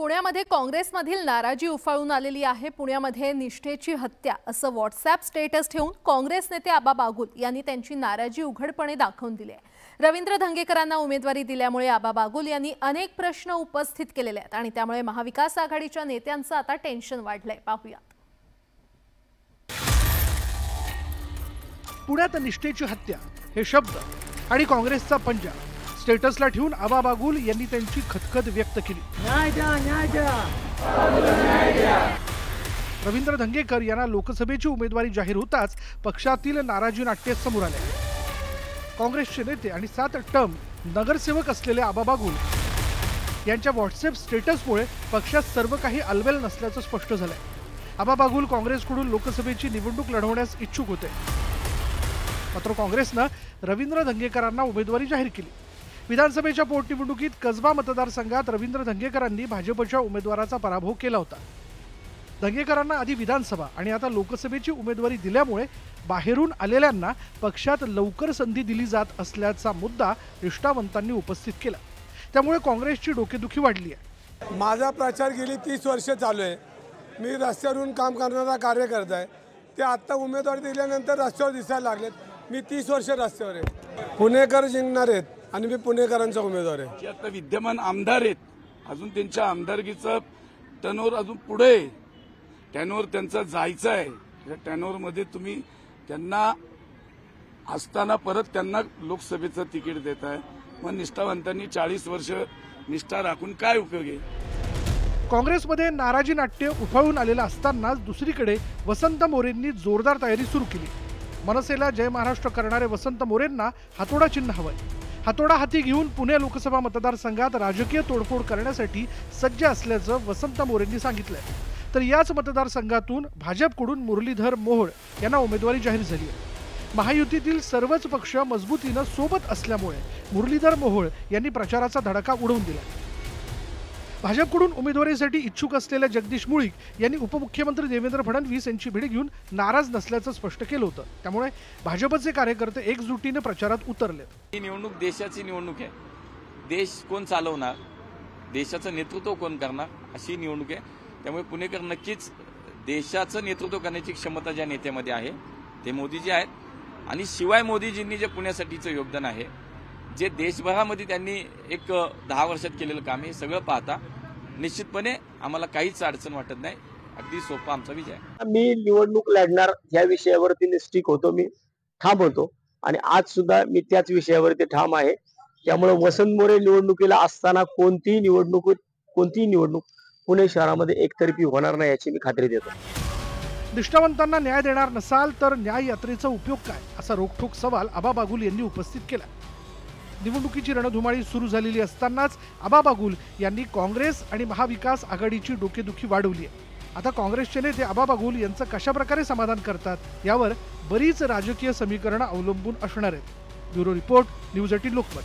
पुण्यामध्ये काँग्रेसमधील नाराजी उफाळून आलेली आहे. पुण्यामध्ये निष्ठेची हत्या असं व्हॉट्सअप स्टेटस ठेवून काँग्रेस नेते आबा बागुल यांनी त्यांची नाराजी उघडपणे दाखवून दिली आहे. रवींद्र धंगेकरांना उमेदवारी दिल्यामुळे आबा बागुल यांनी अनेक प्रश्न उपस्थित केलेले आहेत आणि त्यामुळे महाविकास आघाडीच्या नेत्यांचं आता टेन्शन वाढलंय. पाहूयात. पुण्यात निष्ठेची हत्या हे शब्द आणि काँग्रेसचा पंजा स्टेटसला ठेवून आबा बागुल यांनी त्यांची खतखत व्यक्त केली. न्याय द्या न्याय द्या रवींद्र धंगेकर यांना लोकसभेची उमेदवारी जाहीर होताच पक्षातील नाराजी नाट्य समोर आले. काँग्रेसचे नेते आणि सात टर्म नगरसेवक असलेले आबा बागुल यांच्या व्हॉट्सअप स्टेटसमुळे पक्षात सर्व काही अलबेल नसल्याचं स्पष्ट झालंय. आबा बागुल काँग्रेसकडून लोकसभेची निवडणूक लढवण्यास इच्छुक होते. मात्र काँग्रेसनं रवींद्र धंगेकरांना उमेदवारी जाहीर केली. विधानसभेच्या पोटनिवडणुकीत कसबा मतदारसंघात रवींद्र धंगेकरांनी भाजपच्या उमेदवाराचा पराभव केला होता. धंगेकरांना आधी विधानसभा आणि आता लोकसभेची उमेदवारी दिल्यामुळे बाहेरून आलेल्यांना पक्षात लवकर संधी दिली जात असल्याचा मुद्दा निष्ठावंतांनी उपस्थित केला. त्यामुळे काँग्रेसची डोकेदुखी वाढली आहे. माझा प्रचार गेली तीस वर्ष चालू आहे. मी रस्त्यावरून काम करणारा कार्यकर्ता आहे. ते आत्ता उमेदवारी दिल्यानंतर रस्त्यावर दिसायला लागलेत. मी तीस वर्ष रस्त्यावर आहे. पुणेकर जिंकणार आहेत. आणि मी पुणेकरांचा उमेदवार आहे. जे आता विद्यमान आमदार आहेत अजून त्यांच्या आमदारकीचं टर्नओव्हर अजून पुढे आहे. टर्नओव्हर त्यांचा जायचं आहे. त्या टर्नओव्हरमध्ये तुम्ही त्यांना असताना परत त्यांना लोकसभेचं तिकीट देत आहे मग निष्ठावंतांनी चाळीस वर्ष निष्ठा राखून काय उपयोग आहे? काँग्रेसमध्ये नाराजी नाट्य उफाळून आलेलं असतानाच दुसरीकडे वसंत मोरेंनी जोरदार तयारी सुरू केली. मनसेला जय महाराष्ट्र करणारे वसंत मोरेंना हातोडा चिन्ह हवंय. हातोडा हाती घेऊन पुणे लोकसभा मतदारसंघात राजकीय तोडफोड करण्यासाठी सज्ज असल्याचं वसंत मोरेंनी सांगितलंय. तर याच मतदारसंघातून भाजपकडून मुरलीधर मोहोळ यांना उमेदवारी जाहीर झाली आहे. महायुतीतील सर्वच पक्ष मजबूतीनं सोबत असल्यामुळे मुरलीधर मोहोळ यांनी प्रचाराचा धडका उडवून दिला. भाजपकडून उमेदवारीसाठी इच्छुक असलेल्या जगदीश मुळीक यांनी उपमुख्यमंत्री देवेंद्र फडणवीस यांची भेट घेऊन नाराज नसल्याचं स्पष्ट केलं होतं. त्यामुळे भाजपचे कार्यकर्ते एकजुटीने प्रचारात उतरले ही निवडणूक देशाची निवडणूक आहे. देश कोण चालवणार? देशाचं नेतृत्व कोण करणार? अशी निवडणूक आहे. त्यामुळे पुणेकर नक्कीच देशाचं नेतृत्व करण्याची क्षमता ज्या नेत्यामध्ये आहे ते मोदीजी आहेत. आणि शिवाय मोदीजींनी जे पुण्यासाठीचं योगदान आहे जे देशभरामध्ये त्यांनी एक दहा वर्षात केलेलं काम हे सगळं पाहता निश्चितपणे आम्हाला काहीच अडचण वाटत नाही. अगदी सोपा आमचा विजय मी निवडणूक लढणार या विषयावरती निश्चित होतो मी ठाम होतो. आणि आज सुद्धा मी त्याच विषयावरती ठाम आहे. त्यामुळे वसंत मोरे निवडणुकीला असताना कोणतीही निवडणूक कोणतीही निवडणूक पुणे शहरामध्ये एकतर्फी होणार नाही याची मी खात्री देतो. निष्ठावंतांना न्याय देणार नसाल तर न्याय यात्रेचा उपयोग काय? असा रोखठोक सवाल आबा बागुल यांनी उपस्थित केला निवडणुकीची रणधुमाळी सुरू झालेली असतानाच आबा बागुल यांनी काँग्रेस आणि महाविकास आघाडीची डोकेदुखी वाढवली आहे. आता काँग्रेसचे नेते आबा बागुल यांचं कशा प्रकारे समाधान करतात यावर बरीच राजकीय समीकरणं अवलंबून असणार आहेत. Bureau report news eighteen Lokmat.